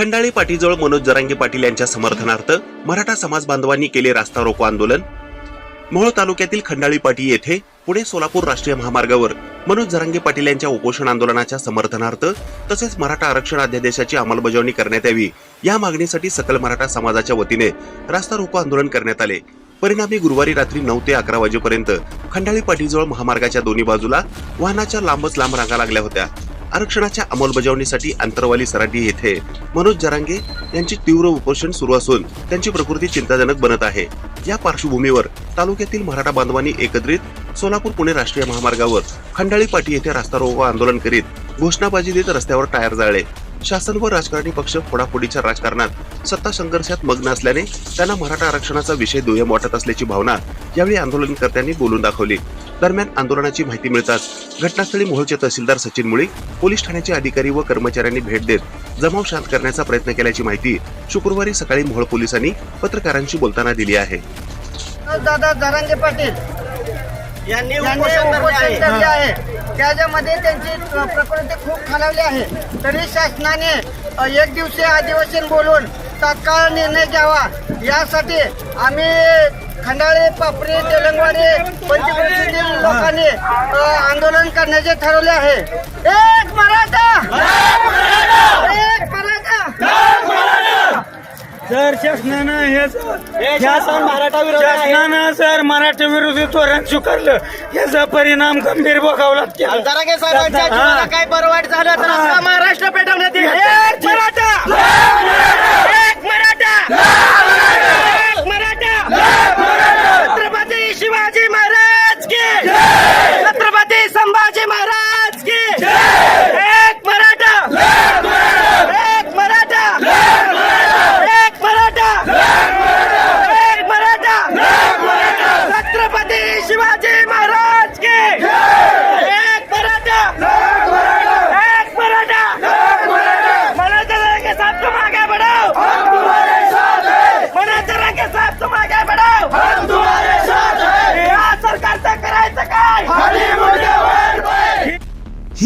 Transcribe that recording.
खंडाळी पाटीजवळ मनोज जरांगे पाटील यांच्या समर्थनार्थ मराठा समाज बांधवांनी केले रास्ता रोको आंदोलन. मोहोळ तालुक्यातील खंडाळी पाटी येथे पुणे सोलापूर राष्ट्रीय महामार्गावर मनोज जरांगे पाटील यांच्या उपोषण आंदोलनाच्या समर्थनार्थ तसेच मराठा आरक्षण अध्यादेशाची अंमलबजावणी करण्यात यावी. या मागणीसाठी सकल मराठा समाजाच्या वतीने रास्ता रोको आंदोलन करण्यात आले. परिणामी गुरुवारी रात्री नऊ ते अकरा वाजेपर्यंत खंडाळी पाटीजवळ महामार्गाच्या दोन्ही बाजूला वाहनाच्या लांबच लांब रांगा लागल्या होत्या. आरक्षणाच्या अंमलबजावणीसाठी अंतरवाली सराटी येथे मनोज जरांगे यांची तीव्र उपोषण सुरू असून त्यांची प्रकृती चिंताजनक बनत आहे. या पार्श्वभूमीवर तालुक्यातील मराठा बांधवांनी एकत्रित सोलापूर पुणे राष्ट्रीय महामार्गावर खंडाळी पाटी येथे रास्ता रोको आंदोलन करीत घोषणाबाजी देत रस्त्यावर टायर जाळले. शासन व राजकारणी पक्ष फोडाफोडीच्या राजकारणात सत्ता संघर्षात मग्न असल्याने त्यांना मराठा आरक्षणाचा विषय दुय्यम वाटत असल्याची भावना यावेळी आंदोलनकर्त्यांनी बोलून दाखवली. दरम्यान आंदोलनाची माहिती मिळताच घटनास्थळी मोहोळचे तहसीलदार सचिन मुळीक पोलीस ठाण्याचे अधिकारी व कर्मचाऱ्यांनी भेट देत जमाव शांत करण्याचा प्रयत्न केल्याची माहिती शुक्रवारी सकाळी मोहोळ पोलिसांनी पत्रकारांशी बोलताना दिली आहे. दादा जरांगे पाटील यांनी उपोषण आहे. त्याच्यामध्ये त्यांची प्रकृती खूप खालावली आहे. तरी शासनाने एक दिवसीय अधिवेशन बोलून तात्काळ निर्णय घ्यावा. यासाठी आम्ही खंडाळे पापरी तेलंगवाडी पंचकृषीतील लोकांनी आंदोलन करण्याचे ठरवले आहे. एक मराठा! एक मराठा! सर शासनानं हेच हे शासन मराठा शासनानं सर मराठी विरोधी धोरण स्वीकारलं याचा परिणाम गंभीर भोगावा लागतील जरांगे साहेबांच्या हा. जीवाला काही बरं वाईट झालं तर महाराष्ट्र पेटवण्यात येईल एक मराठा एक मराठा एक मराठा छत्रपती शिवाजी महाराज की छत्रपती संभाजी महाराज की एक मराठा एक मराठा एक मराठा एक मराठा छत्रपती शिवाजी महाराज की एक मराठा एक मराठा मना तरह के साथ तुम आगे बढ़ो मना तरह के साथ तुम आगे बढ़ो हम तुम्हारे साथ हैं या सरकारचं करायचं काय